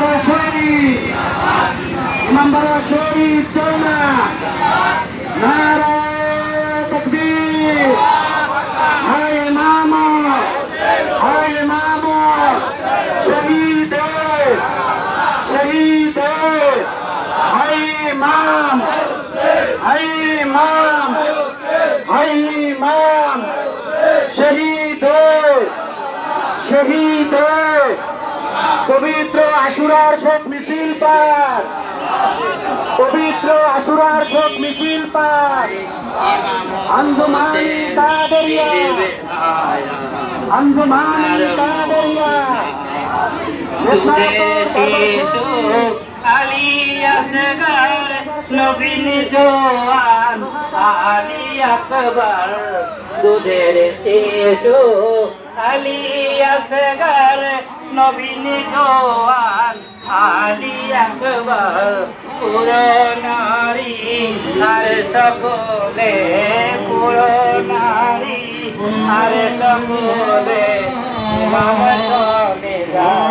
বাড়া শহীদ ইমাম বাড়া শহীদ চল না। নারায় তকবীর। হায় ইমাম হায় ইমাম। শহীদ শহীদ হায় ইমাম শহীদ শহীদ পবিত্র আশুরার শোক মিছিল পার। পবিত্র আশুরার শোক মিছিল পার। আঞ্জুমানি কাদেরিয়া। নবীন জোয়ান। আলী আকবর দুধের শিশু আলী আসগার নবীন জোয়ান আলী আকবর পুরো নারী আর সকলে পুরো নারী আর সকলে মাম চলে যায়।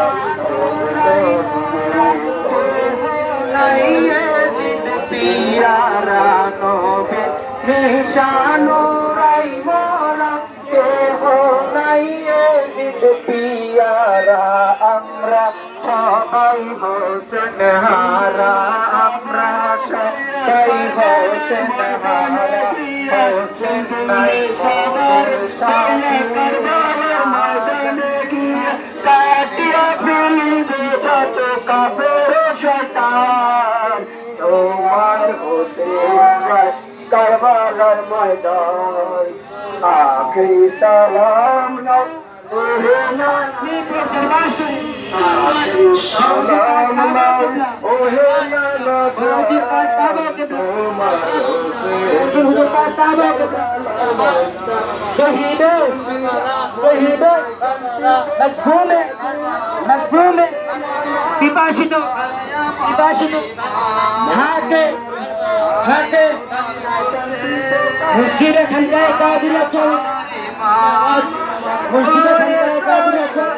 নিশানুরাই মোরা, কেহ নাই পিয়ারা আমরা সবাই হোসেন হারা, আমরা সবাই হোসেন হারা। হোসেন নাই সবার সামনে কাটিয়া ফেলবে যত কাপড়। لال मैदान आखिरी सलाम سلام نو اوهينا نیں پر جو مار سیں سلام نو মসজিদে খানকায় কাদিরা চল মসজিদে খানকায় কাদিরা চল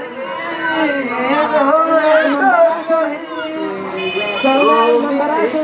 আয় আমার হোসেন